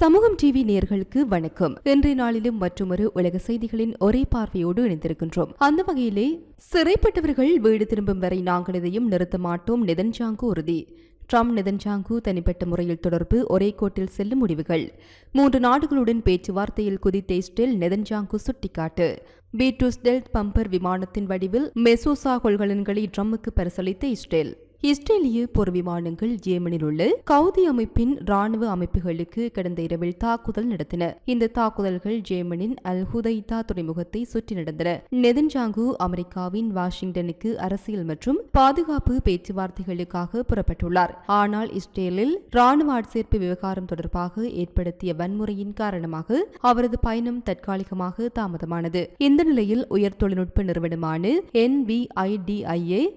சமூகம் டிவி நேர்களுக்கு வணக்கம். இன்றைய நாளிலும் மற்றொரு உலக செய்திகளின் ஒரே பார்வையோடு இணைந்திருக்கின்றோம். அந்த வகையிலே சிறைப்பட்டவர்கள் வீடு திரும்பும் வரை நாங்கள் இதையும் நிறுத்த மாட்டோம். நெதன்ஜாங்கு உறுதி. ட்ரம்ப் நெதன்ஜாங்கு தனிப்பட்ட முறையில் தொடர்பு ஒரே கோட்டில் செல்லும் முடிவுகள். மூன்று நாடுகளுடன் பேச்சுவார்த்தையில் குதித்த இஸ்ரேல் நெதன்ஜாங்கு சுட்டிக்காட்டு. பீட்டூஸ் டெல்ட் பம்பர் விமானத்தின் வடிவில் மெசோசா கொள்கலன்களை ட்ரம்முக்கு பரிசளித்த இஸ்ரேல் இஸ்ரேலிய போர் விமானங்கள் ஜேமனில் உள்ள கவுதி அமைப்பின் ராணுவ அமைப்புகளுக்கு கடந்த இரவில் தாக்குதல் நடத்தின. இந்த தாக்குதல்கள் ஜேமனின் அல் ஹுதைதா துறைமுகத்தை சுற்றி நடந்தன. நெதன்ஜாங்கு அமெரிக்காவின் வாஷிங்டனுக்கு அரசியல் மற்றும் பாதுகாப்பு பேச்சுவார்த்தைகளுக்காக புறப்பட்டுள்ளார். ஆனால் இஸ்ரேலில் ராணுவ ஆட்சேர்ப்பு விவகாரம் தொடர்பாக ஏற்படுத்திய வன்முறையின் காரணமாக அவரது பயணம் தற்காலிகமாக தாமதமானது. இந்த நிலையில் உயர் தொழில்நுட்ப நிறுவனமான என்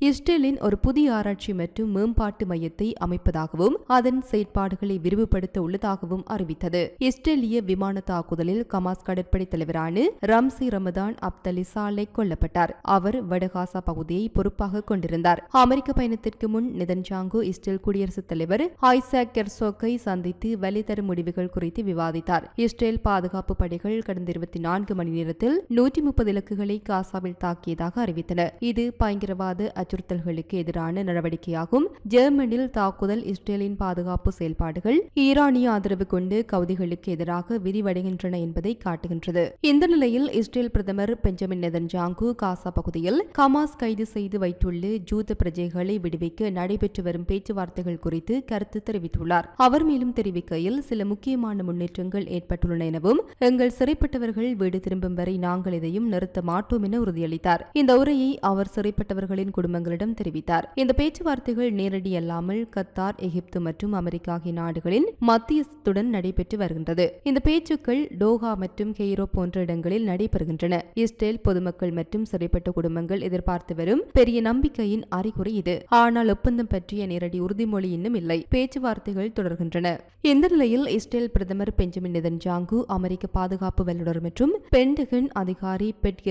இஸ்ரேலின் ஒரு புதிய ஆராய்ச்சி ஆராய்ச்சி மற்றும் மேம்பாட்டு மையத்தை அமைப்பதாகவும் அதன் செயற்பாடுகளை விரிவுபடுத்த உள்ளதாகவும் அறிவித்தது. இஸ்ரேலிய விமான தாக்குதலில் கமாஸ் கடற்படை தலைவரான ரம்சி ரமதான் அப்தலி சாலை கொல்லப்பட்டார். அவர் வடகாசா பகுதியை பொறுப்பாக கொண்டிருந்தார். அமெரிக்க பயணத்திற்கு முன் நிதன்ஜாங்கு இஸ்ரேல் குடியரசுத் தலைவர் ஐசாக் கெர்சோக்கை சந்தித்து வழிதரும் முடிவுகள் குறித்து விவாதித்தார். இஸ்ரேல் பாதுகாப்பு படைகள் கடந்த இருபத்தி நான்கு மணி நேரத்தில் நூற்றி முப்பது இலக்குகளை காசாவில் தாக்கியதாக அறிவித்தன. இது பயங்கரவாத அச்சுறுத்தல்களுக்கு எதிரான நடவடிக்கை. நடவடிக்கையாகும். ஜெர்மனில் தாக்குதல் இஸ்ரேலின் பாதுகாப்பு செயல்பாடுகள் ஈரானிய ஆதரவு கொண்டு கவுதிகளுக்கு எதிராக விரிவடைகின்றன என்பதை காட்டுகின்றது. இந்த நிலையில் இஸ்ரேல் பிரதமர் பெஞ்சமின் நெதன்ஜாங்கு காசா பகுதியில் கமாஸ் கைது செய்து வைத்துள்ள ஜூத பிரஜைகளை விடுவிக்க நடைபெற்று வரும் பேச்சுவார்த்தைகள் குறித்து கருத்து தெரிவித்துள்ளார். அவர் மேலும் தெரிவிக்கையில் சில முக்கியமான முன்னேற்றங்கள் ஏற்பட்டுள்ளன எனவும் எங்கள் சிறைப்பட்டவர்கள் வீடு திரும்பும் வரை நாங்கள் இதையும் நிறுத்த மாட்டோம் என உறுதியளித்தார். இந்த உரையை அவர் சிறைப்பட்டவர்களின் குடும்பங்களிடம் தெரிவித்தார். இந்த பேச்சு பேச்சுவார்த்தைகள் நேரடியல்லாமல் கத்தார் எகிப்து மற்றும் அமெரிக்கா ஆகிய நாடுகளின் மத்தியஸ்துடன் நடைபெற்று வருகின்றது. இந்த பேச்சுக்கள் டோஹா மற்றும் கெய்ரோ போன்ற இடங்களில் நடைபெறுகின்றன. இஸ்ரேல் பொதுமக்கள் மற்றும் சிறைப்பட்ட குடும்பங்கள் எதிர்பார்த்து வரும் பெரிய நம்பிக்கையின் அறிகுறி இது. ஆனால் ஒப்பந்தம் பற்றிய நேரடி உறுதிமொழி இன்னும் இல்லை. பேச்சுவார்த்தைகள் தொடர்கின்றன. இந்த நிலையில் இஸ்ரேல் பிரதமர் பெஞ்சமின் நெதன்ஜாங்கு அமெரிக்க பாதுகாப்பு வல்லுநர் மற்றும் பென்டகன் அதிகாரி பெட்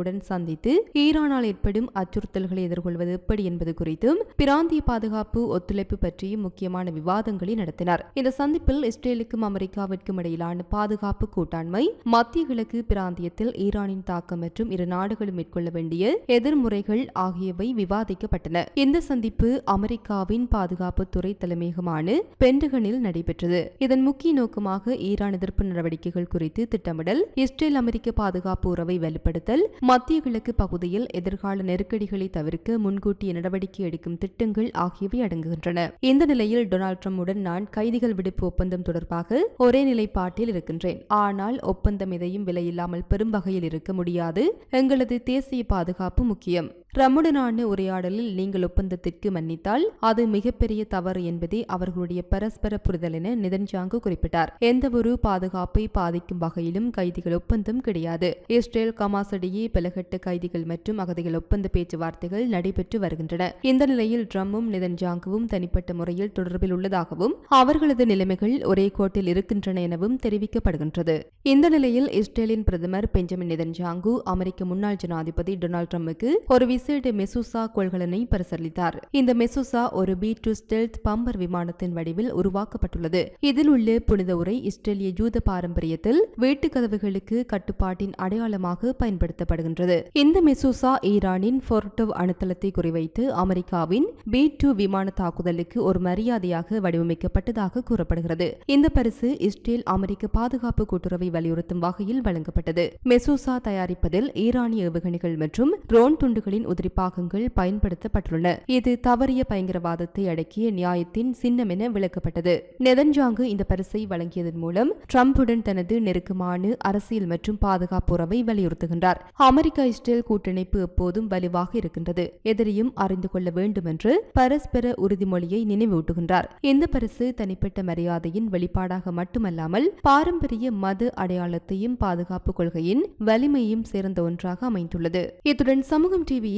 உடன் சந்தித்து ஈரானால் ஏற்படும் அச்சுறுத்தல்களை எதிர்கொள்வது எப்படி என்பது குறித்தும் பிராந்திய பாதுகாப்பு ஒத்துழைப்பு பற்றியும் முக்கியமான விவாதங்களை நடத்தினார். இந்த சந்திப்பில் இஸ்ரேலுக்கும் அமெரிக்காவிற்கும் இடையிலான பாதுகாப்பு கூட்டாண்மை மத்திய கிழக்கு பிராந்தியத்தில் ஈரானின் தாக்கம் மற்றும் இரு நாடுகளும் மேற்கொள்ள வேண்டிய எதிர்முறைகள் ஆகியவை விவாதிக்கப்பட்டன. இந்த சந்திப்பு அமெரிக்காவின் பாதுகாப்புத்துறை தலைமையகமான பென்டகனில் நடைபெற்றது. இதன் முக்கிய நோக்கமாக ஈரான் எதிர்ப்பு நடவடிக்கைகள் குறித்து திட்டமிடல் இஸ்ரேல் அமெரிக்க பாதுகாப்பு உறவை வலுப்படுத்தல் மத்திய கிழக்கு பகுதியில் எதிர்கால நெருக்கடிகளை தவிர்க்க முன்கூட்டிய நடவடிக்கை எடுக்கும் திட்டங்கள் ஆகியவை அடங்குகின்றன. இந்த நிலையில் டொனால்ட் ட்ரம்புடன் நான் கைதிகள் விடுப்பு ஒப்பந்தம் தொடர்பாக ஒரே நிலைப்பாட்டில் இருக்கின்றேன். ஆனால் ஒப்பந்தம் எதையும் விலையில்லாமல் பெரும் வகையில் இருக்க முடியாது. எங்களது தேசிய பாதுகாப்பு முக்கியம். ரமுடனான உரையாடலில் நீங்கள் ஒப்பந்தத்திற்கு மன்னித்தால் அது மிகப்பெரிய தவறு என்பதே அவர்களுடைய பரஸ்பர புரிதல் என நிதன்ஜாங்கு குறிப்பிட்டார். எந்தவொரு பாதுகாப்பை பாதிக்கும் வகையிலும் கைதிகள் ஒப்பந்தம் கிடையாது. இஸ்ரேல் கமாஸ் இடையே பலகட்ட கைதிகள் மற்றும் அகதிகள் ஒப்பந்த பேச்சுவார்த்தைகள் நடைபெற்று வருகின்றன. இந்த நிலையில் ட்ரம்மும் நிதன்ஜாங்குவும் தனிப்பட்ட முறையில் தொடர்பில் உள்ளதாகவும் அவர்களது நிலைமைகள் ஒரே கோட்டில் இருக்கின்றன எனவும் தெரிவிக்கப்படுகின்றது. இந்த நிலையில் இஸ்ரேலின் பிரதமர் பெஞ்சமின் நிதன்ஜாங்கு அமெரிக்க முன்னாள் ஜனாதிபதி டொனால்டு ட்ரம்புக்கு ஒரு விசேட மெசூசா கொள்கலனை பரிசளித்தார் இந்த மெசூசா ஒரு பி டு ஸ்டெல்த் பம்பர் விமானத்தின் வடிவில் உருவாக்கப்பட்டுள்ளது. இதில் உள்ள புனித உரை இஸ்ரேலிய ஜூத பாரம்பரியத்தில் வீட்டு கதவுகளுக்கு கட்டுப்பாட்டின் அடையாளமாக பயன்படுத்தப்படுகின்றது. இந்த மெசூசா ஈரானின் ஃபோர்டோவ் அணுத்தளத்தை குறிவைத்து அமெரிக்காவின் பி டூ விமான தாக்குதலுக்கு ஒரு மரியாதையாக வடிவமைக்கப்பட்டதாக கூறப்படுகிறது. இந்த பரிசு இஸ்ரேல் அமெரிக்க பாதுகாப்பு கூட்டுறவை வலியுறுத்தும் வகையில் வழங்கப்பட்டது. மெசூசா தயாரிப்பதில் ஈரானிய ஏவுகணைகள் மற்றும் ட்ரோன் துண்டுகளின் உதிரிப்பாகங்கள் பயன்படுத்தப்பட்டுள்ளன. இது தவறிய பயங்கரவாதத்தை அடக்கிய நியாயத்தின் சின்னம் என விளக்கப்பட்டது. நெதன்ஜாங்கு இந்த பரிசை வழங்கியதன் மூலம் டிரம்புடன் தனது நெருக்கமான அரசியல் மற்றும் பாதுகாப்பு உறவை வலியுறுத்துகின்றார். அமெரிக்கா இஸ்ரேல் கூட்டணிப்பு எப்போதும் வலுவாக இருக்கின்றது. எதிரையும் அறிந்து கொள்ள வேண்டும் என்று பரஸ்பர உறுதிமொழியை நினைவூட்டுகின்றார். இந்த பரிசு தனிப்பட்ட மரியாதையின் வெளிப்பாடாக மட்டுமல்லாமல் பாரம்பரிய மத அடையாளத்தையும் பாதுகாப்பு கொள்கையின் வலிமையும் சேர்ந்த ஒன்றாக அமைந்துள்ளது. இத்துடன் சமூகம் டிவியின்